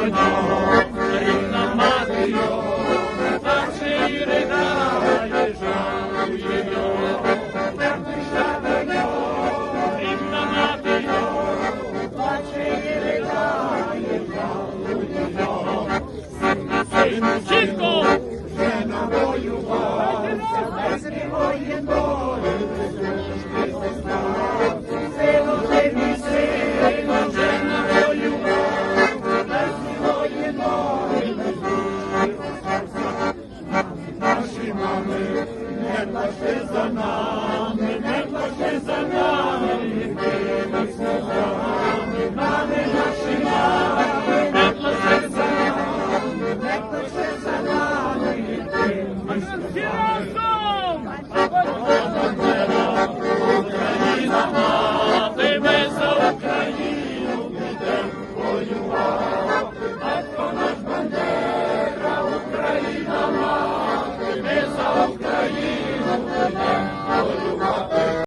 the Lord. Ще за нами, не плаче за нами, дивись на нами, не плаче за нами, не плаче за нами, дивись нами. Україна мати, ми за Україну, підемо воювати.